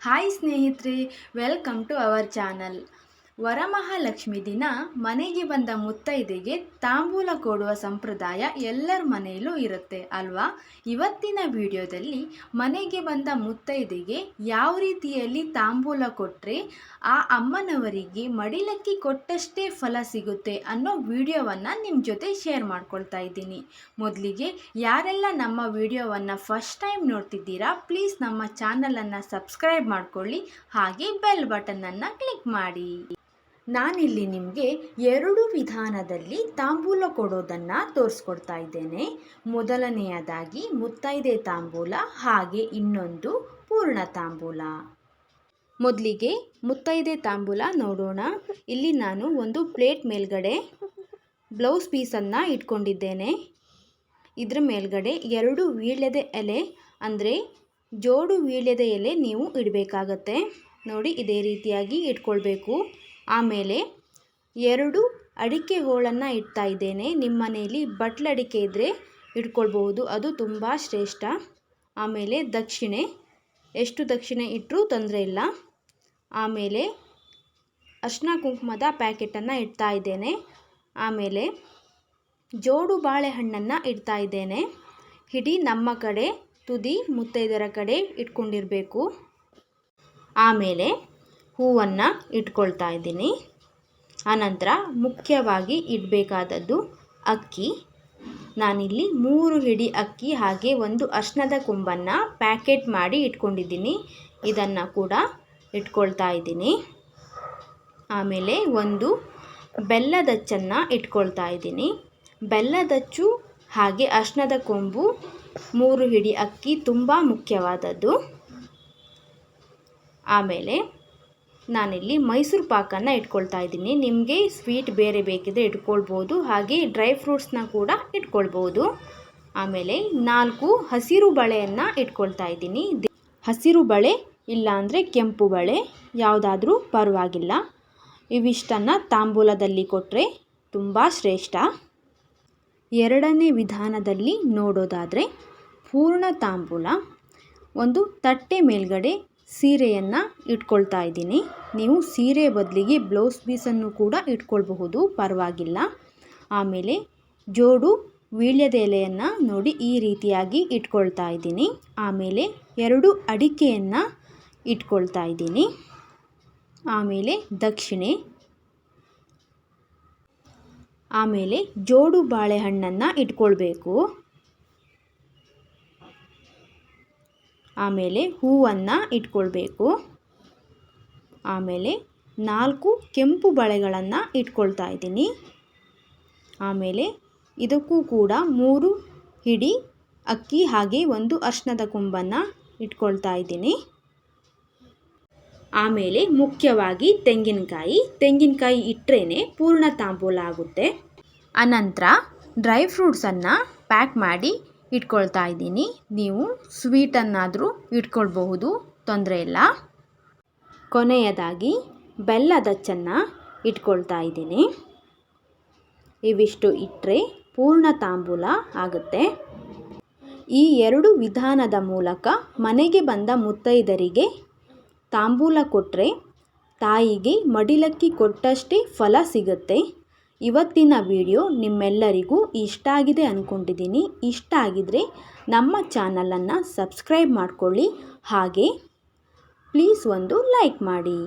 Hi ಸ್ನೇಹಿತರೆ welcome to our channel Varamahalakshmi ದಿನ ಮನೆಗೆ ಬಂದ ಮುತ್ತೈದೆಗೆ ತಾಂಬೂಲ ಕೊಡುವ ಸಂಪ್ರದಾಯ ಎಲ್ಲರ ಮನೆಯಲ್ಲೂ ಇರುತ್ತೆ, ಅಲ್ವಾ? ಇವತ್ತಿನ ವಿಡಿಯೋದಲ್ಲಿ ಮನೆಗೆ ಬಂದ ಮುತ್ತೈದೆಗೆ ಯಾವ ರೀತಿಯಲ್ಲಿ ತಾಂಬೂಲ ಕೊಟ್ಟರೆ ಆ ಅಮ್ಮನವರಿಗೆ ಮಡಿಲಕ್ಕಿ ಕೊಟ್ಟಷ್ಟೇ ಫಲ ಸಿಗುತ್ತೆ ಅನ್ನೋ ವಿಡಿಯೋವನ್ನು ನಿಮ್ಮ ಜೊತೆ ಶೇರ್ ಮಾಡ್ಕೊಳ್ತಾ ಇದ್ದೀನಿ. ಮೊದಲಿಗೆ ಯಾರೆಲ್ಲ ನಮ್ಮ ವಿಡಿಯೋವನ್ನು ಫಸ್ಟ್ ಟೈಮ್ ನೋಡ್ತಿದ್ದೀರಾ, ಪ್ಲೀಸ್ ನಮ್ಮ ಚಾನಲನ್ನು ಸಬ್ಸ್ಕ್ರೈಬ್ ಮಾಡ್ಕೊಳ್ಳಿ, ಹಾಗೆ ಬೆಲ್ ಬಟನನ್ನು ಕ್ಲಿಕ್ ಮಾಡಿ. ನಾನಿಲ್ಲಿ ನಿಮಗೆ ಎರಡು ವಿಧಾನದಲ್ಲಿ ತಾಂಬೂಲ ಕೊಡೋದನ್ನು ತೋರಿಸ್ಕೊಡ್ತಾ ಇದ್ದೇನೆ. ಮೊದಲನೆಯದಾಗಿ ಮುತ್ತೈದೆ ತಾಂಬೂಲ, ಹಾಗೆ ಇನ್ನೊಂದು ಪೂರ್ಣ ತಾಂಬೂಲ. ಮೊದಲಿಗೆ ಮುತ್ತೈದೆ ತಾಂಬೂಲ ನೋಡೋಣ. ಇಲ್ಲಿ ನಾನು ಒಂದು ಪ್ಲೇಟ್ ಮೇಲ್ಗಡೆ ಬ್ಲೌಸ್ ಪೀಸನ್ನು ಇಟ್ಕೊಂಡಿದ್ದೇನೆ. ಇದರ ಮೇಲ್ಗಡೆ ಎರಡು ವೀಳ್ಯದ ಎಲೆ, ಅಂದರೆ ಜೋಡು ವೀಳ್ಯದ ಎಲೆ ನೀವು ಇಡಬೇಕಾಗತ್ತೆ. ನೋಡಿ, ಇದೇ ರೀತಿಯಾಗಿ ಇಟ್ಕೊಳ್ಬೇಕು. ಆಮೇಲೆ ಎರಡು ಅಡಿಕೆ ಹೋಳನ್ನು ಇಡ್ತಾ ಇದ್ದೇನೆ. ನಿಮ್ಮ ಮನೆಯಲ್ಲಿ ಬಟ್ಲಡಿಕೆ ಇದ್ದರೆ ಇಟ್ಕೊಳ್ಬಹುದು. ಅದು ತುಂಬ ಶ್ರೇಷ್ಠ. ಆಮೇಲೆ ದಕ್ಷಿಣೆ. ಎಷ್ಟು ದಕ್ಷಿಣೆ ಇಟ್ಟರೂ ತೊಂದರೆ ಇಲ್ಲ. ಆಮೇಲೆ ಅರ್ಶಿನ ಕುಂಕುಮದ ಪ್ಯಾಕೆಟನ್ನು ಇಡ್ತಾ ಇದ್ದೇನೆ. ಆಮೇಲೆ ಜೋಡು ಬಾಳೆಹಣ್ಣನ್ನು ಇಡ್ತಾ ಇದ್ದೇನೆ. ಹಿಡಿ ನಮ್ಮ ಕಡೆ, ತುದಿ ಮುತ್ತೈದರ ಕಡೆ ಇಟ್ಕೊಂಡಿರಬೇಕು. ಆಮೇಲೆ ಹೂವನ್ನು ಇಟ್ಕೊಳ್ತಾ ಇದ್ದೀನಿ. ಆನಂತರ ಮುಖ್ಯವಾಗಿ ಇಡಬೇಕಾದದ್ದು ಅಕ್ಕಿ. ನಾನಿಲ್ಲಿ ಮೂರು ಹಿಡಿ ಅಕ್ಕಿ ಹಾಗೆ ಒಂದು ಅರ್ಶಿನದ ಕೊಂಬನ್ನು ಪ್ಯಾಕೆಟ್ ಮಾಡಿ ಇಟ್ಕೊಂಡಿದ್ದೀನಿ. ಇದನ್ನು ಕೂಡ ಇಟ್ಕೊಳ್ತಾ ಇದ್ದೀನಿ. ಆಮೇಲೆ ಒಂದು ಬೆಲ್ಲದಚ್ಚನ್ನು ಇಟ್ಕೊಳ್ತಾ ಇದ್ದೀನಿ. ಬೆಲ್ಲದಚ್ಚು ಹಾಗೆ ಅರ್ಶಿನದ ಕೊಂಬು, ಮೂರು ಹಿಡಿ ಅಕ್ಕಿ ತುಂಬ ಮುಖ್ಯವಾದದ್ದು. ಆಮೇಲೆ ನಾನಿಲ್ಲಿ ಮೈಸೂರು ಪಾಕನ್ನು ಇಟ್ಕೊಳ್ತಾ ಇದ್ದೀನಿ. ನಿಮಗೆ ಸ್ವೀಟ್ ಬೇರೆ ಬೇಕಿದ್ರೆ ಇಟ್ಕೊಳ್ಬೋದು. ಹಾಗೆ ಡ್ರೈ ಫ್ರೂಟ್ಸ್ನ ಕೂಡ ಇಟ್ಕೊಳ್ಬೋದು. ಆಮೇಲೆ ನಾಲ್ಕು ಹಸಿರು ಬಳೆಯನ್ನು ಇಟ್ಕೊಳ್ತಾ ಇದ್ದೀನಿ. ಹಸಿರು ಬಳೆ, ಇಲ್ಲಾಂದರೆ ಕೆಂಪು ಬಳೆ, ಯಾವುದಾದ್ರೂ ಪರವಾಗಿಲ್ಲ. ಇವಿಷ್ಟನ್ನು ತಾಂಬೂಲದಲ್ಲಿ ಕೊಟ್ಟರೆ ತುಂಬ ಶ್ರೇಷ್ಠ. ಎರಡನೇ ವಿಧಾನದಲ್ಲಿ ನೋಡೋದಾದರೆ ಪೂರ್ಣ ತಾಂಬೂಲ. ಒಂದು ತಟ್ಟೆ ಮೇಲ್ಗಡೆ ಸೀರೆಯನ್ನು ಇಟ್ಕೊಳ್ತಾ ಇದ್ದೀನಿ. ನೀವು ಸೀರೆ ಬದಲಿಗೆ ಬ್ಲೌಸ್ ಪೀಸನ್ನು ಕೂಡ ಇಟ್ಕೊಳ್ಬಹುದು, ಪರವಾಗಿಲ್ಲ. ಆಮೇಲೆ ಜೋಡು ವೀಳ್ಯದ ಎಲೆಯನ್ನು ನೋಡಿ ಈ ರೀತಿಯಾಗಿ ಇಟ್ಕೊಳ್ತಾ ಇದ್ದೀನಿ. ಆಮೇಲೆ ಎರಡು ಅಡಿಕೆಯನ್ನು ಇಟ್ಕೊಳ್ತಾ ಇದ್ದೀನಿ. ಆಮೇಲೆ ದಕ್ಷಿಣೆ. ಆಮೇಲೆ ಜೋಡು ಬಾಳೆಹಣ್ಣನ್ನು ಇಟ್ಕೊಳ್ಬೇಕು. ಆಮೇಲೆ ಹೂವನ್ನು ಇಟ್ಕೊಳ್ಬೇಕು. ಆಮೇಲೆ ನಾಲ್ಕು ಕೆಂಪು ಬಳೆಗಳನ್ನು ಇಟ್ಕೊಳ್ತಾ ಇದ್ದೀನಿ. ಆಮೇಲೆ ಇದಕ್ಕೂ ಕೂಡ ಮೂರು ಹಿಡಿ ಅಕ್ಕಿ ಹಾಗೆ ಒಂದು ಅರ್ಶನದ ಕುಂಬನ್ನು ಇಟ್ಕೊಳ್ತಾ ಇದ್ದೀನಿ. ಆಮೇಲೆ ಮುಖ್ಯವಾಗಿ ತೆಂಗಿನಕಾಯಿ. ತೆಂಗಿನಕಾಯಿ ಇಟ್ಟರೇ ಪೂರ್ಣ ತಾಂಬೂಲ ಆಗುತ್ತೆ. ಅನಂತರ ಡ್ರೈ ಫ್ರೂಟ್ಸನ್ನು ಪ್ಯಾಕ್ ಮಾಡಿ ಇಟ್ಕೊಳ್ತಾ ಇದ್ದೀನಿ. ನೀವು ಸ್ವೀಟನ್ನಾದರೂ ಇಟ್ಕೊಳ್ಬಹುದು, ತೊಂದರೆ ಇಲ್ಲ. ಕೊನೆಯದಾಗಿ ಬೆಲ್ಲದಚ್ಚನ್ನು ಇಟ್ಕೊಳ್ತಾ ಇದ್ದೀನಿ. ಇವಿಷ್ಟು ಇಟ್ಟರೆ ಪೂರ್ಣ ತಾಂಬೂಲ ಆಗುತ್ತೆ. ಈ ಎರಡು ವಿಧಾನದ ಮೂಲಕ ಮನೆಗೆ ಬಂದ ಮುತ್ತೈದರಿಗೆ ತಾಂಬೂಲ ಕೊಟ್ಟರೆ ತಾಯಿಗೆ ಮಡಿಲಕ್ಕಿ ಕೊಟ್ಟಷ್ಟೇ ಫಲ ಸಿಗುತ್ತೆ. ಇವತ್ತಿನ ವಿಡಿಯೋ ನಿಮ್ಮೆಲ್ಲರಿಗೂ ಇಷ್ಟ ಆಗಿದೆ ಅಂದ್ಕೊಂಡಿದ್ದೀನಿ ಇಷ್ಟ ಆಗಿದ್ರೆ ನಮ್ಮ ಚಾನಲನ್ನು ಸಬ್ಸ್ಕ್ರೈಬ್ ಮಾಡಿಕೊಳ್ಳಿ. ಹಾಗೆ ಪ್ಲೀಸ್ ಒಂದು ಲೈಕ್ ಮಾಡಿ.